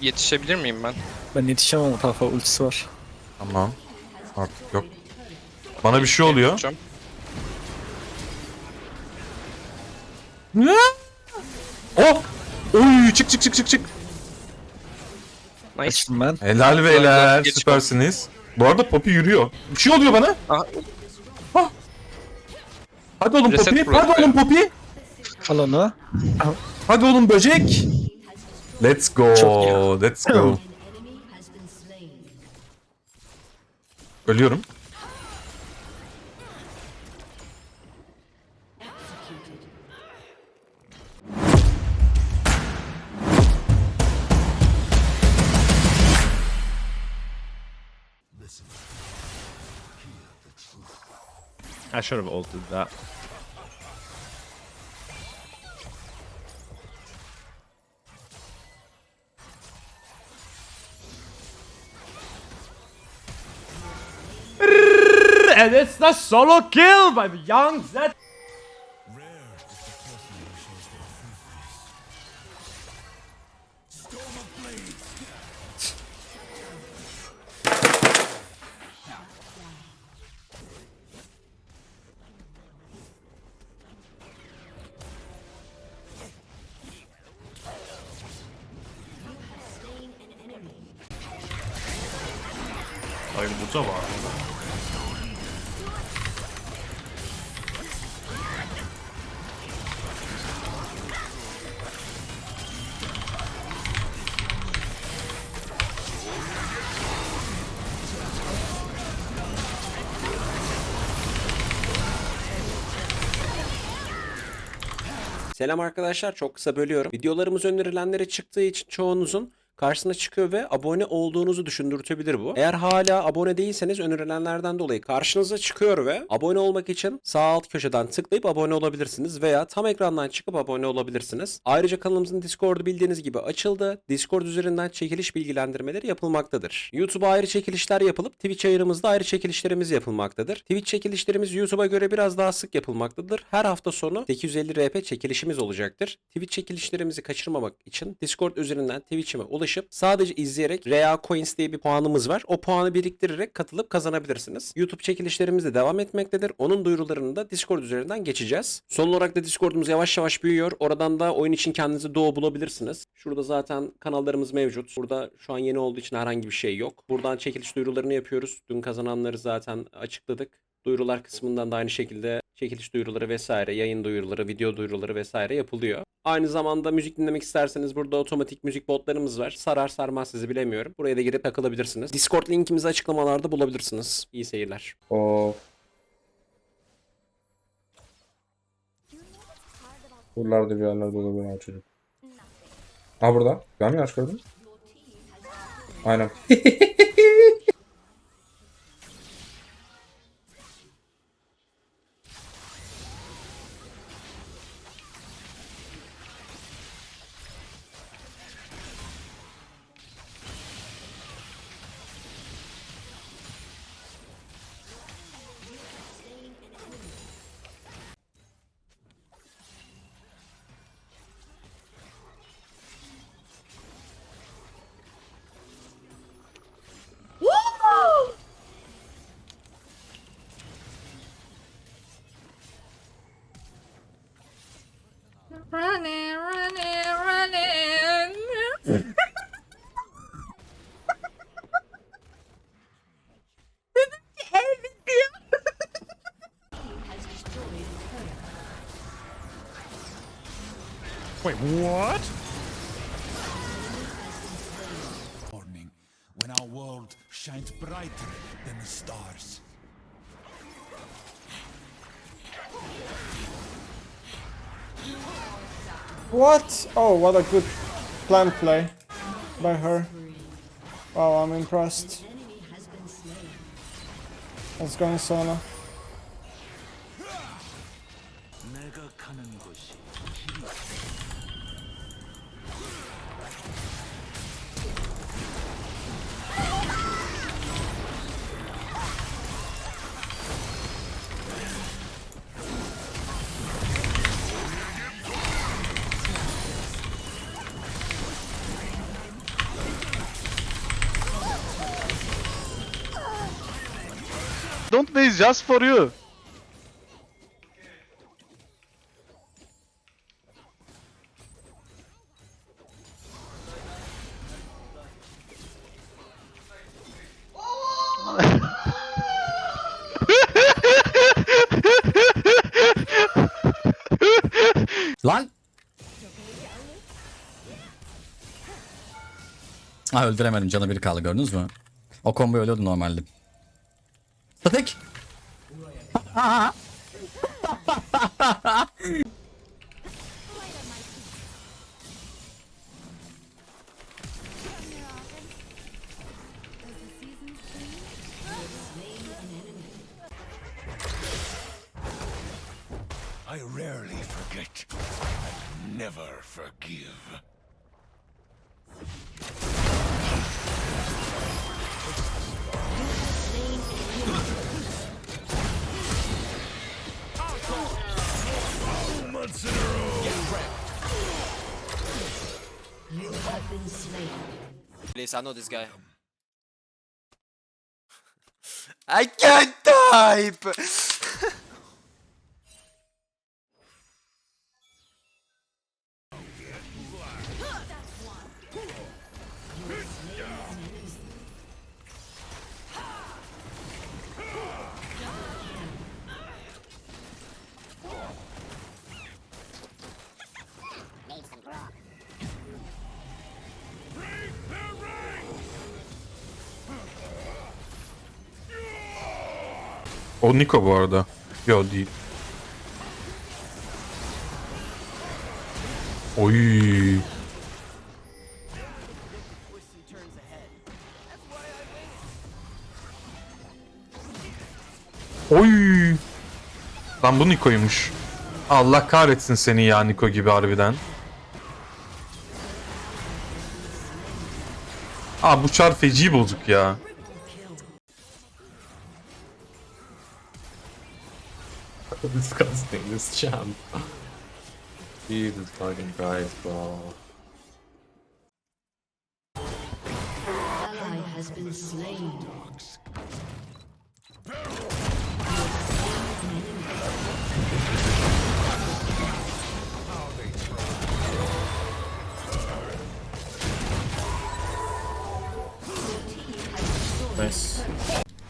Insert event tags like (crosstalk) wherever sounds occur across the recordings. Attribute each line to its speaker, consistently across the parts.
Speaker 1: yetişebilir miyim ben?
Speaker 2: Ben yetişemem o tarafa ultisi var.
Speaker 3: Tamam. Artık yok. Bana bir şey oluyor. Ne? Oh! Oy çık çık çık çık çık.
Speaker 1: Nice.
Speaker 2: Açtım ben.
Speaker 3: Helal beyler
Speaker 1: Geç
Speaker 3: süpersiniz. Bu arada Poppy yürüyor. Bir şey oluyor bana.
Speaker 1: Aha,
Speaker 3: Hadi oğlum
Speaker 1: Reset
Speaker 3: Poppy. Hadi oğlum Poppy.
Speaker 2: Al onu.
Speaker 3: Hadi oğlum böcek. Let's go. Let's go. (laughs) Ölüyorum.
Speaker 4: I should have altered that. And it's the solo kill by the young Zed.
Speaker 5: Ay burada var.
Speaker 6: Selam arkadaşlar çok kısa bölüyorum. Videolarımız önerilenlere çıktığı için çoğunuzun karşısına çıkıyor ve abone olduğunuzu düşündürtebilir bu. Eğer hala abone değilseniz önerilenlerden dolayı karşınıza çıkıyor ve abone olmak için sağ alt köşeden tıklayıp abone olabilirsiniz veya tam ekrandan çıkıp abone olabilirsiniz. Ayrıca kanalımızın Discord'u bildiğiniz gibi açıldı. Discord üzerinden çekiliş bilgilendirmeleri yapılmaktadır. YouTube'a ayrı çekilişler yapılıp Twitch yayınımızda ayrı çekilişlerimiz yapılmaktadır. Twitch çekilişlerimiz YouTube'a göre biraz daha sık yapılmaktadır. Her hafta sonu 850 RP çekilişimiz olacaktır. Twitch çekilişlerimizi kaçırmamak için Discord üzerinden Twitch'ime ulaşıp sadece izleyerek Rea Coins diye bir puanımız var. O puanı biriktirerek katılıp kazanabilirsiniz. YouTube çekilişlerimiz de devam etmektedir. Onun duyurularını da Discord üzerinden geçeceğiz. Son olarak da Discord'umuz yavaş yavaş büyüyor. Oradan da oyun için kendinizi doğu bulabilirsiniz. Şurada zaten kanallarımız mevcut. Burada şu an yeni olduğu için herhangi bir şey yok. Buradan çekiliş duyurularını yapıyoruz. Dün kazananları zaten açıkladık. Duyurular kısmından da aynı şekilde çekiliş duyuruları vesaire, yayın duyuruları, video duyuruları vesaire yapılıyor. Aynı zamanda müzik dinlemek isterseniz burada otomatik müzik botlarımız var. Sarar sarmaz sizi bilemiyorum. Buraya da girip takılabilirsiniz. Discord linkimizi açıklamalarda bulabilirsiniz. İyi seyirler.
Speaker 7: O Buralarda bir yerlerde olabilir o çocuk. Ha burada. Ben mi yanlış gördüm? Aynen. (laughs)
Speaker 4: Wait, what?
Speaker 8: morning when our world shines brighter than the stars.
Speaker 9: What? Oh, what a good plan play by her. Wow, I'm impressed. Let's go, Sona.
Speaker 2: Don't base just for you.
Speaker 10: Lan! Ha öldüremedim canı biri kaldı gördünüz mü? O combo ölüyordu normalde. Statik!
Speaker 8: I rarely forget. I never forgive.
Speaker 1: I know this guy. (laughs)
Speaker 11: I can't type!
Speaker 3: O Niko bu arada. Yo değil. Oy. Oy. Lan bu Niko'ymuş. Allah kahretsin seni ya Niko gibi harbiden. Aa bu çar feci bozuk ya. (laughs)
Speaker 7: Disgusting this champ. Jesus fucking Christ, bro.
Speaker 3: Nice.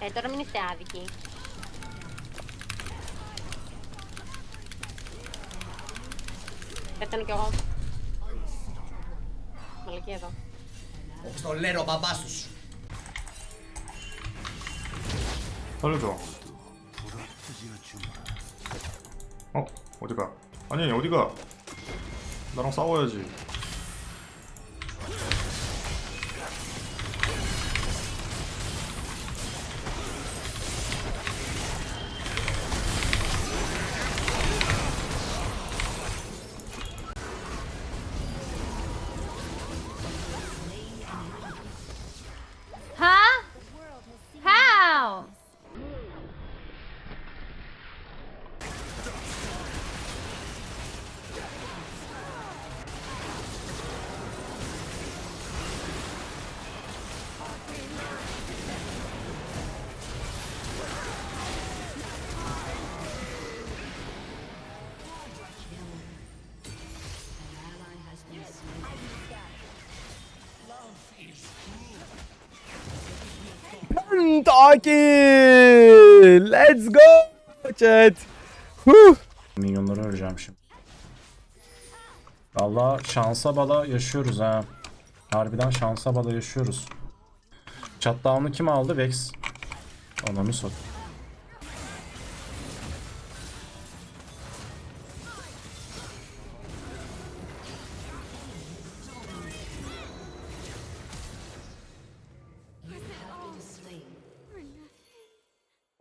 Speaker 12: Ε, τώρα μην είστε άδικοι. Πέθανε κι εγώ. Μαλακή εδώ.
Speaker 11: Στο λέω μπαμπάς τους.
Speaker 5: 살려줘. 어 어디가? 아니 어디가? 나랑 싸워야지.
Speaker 4: Taki! Let's go chat.
Speaker 7: Milyonları öleceğim şimdi. Valla şansa bala yaşıyoruz ha. Harbiden şansa bala yaşıyoruz. Shutdown'u kim aldı? Vex. Ananı sok.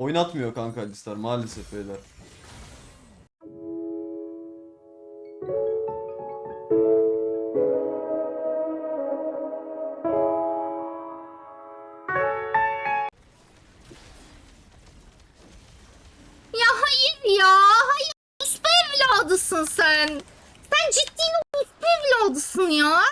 Speaker 11: Oynatmıyor kanka Alistar maalesef beyler.
Speaker 12: Ya hayır ya. Hayır. Uspa evladısın sen. Sen ciddi uspa evladısın ya.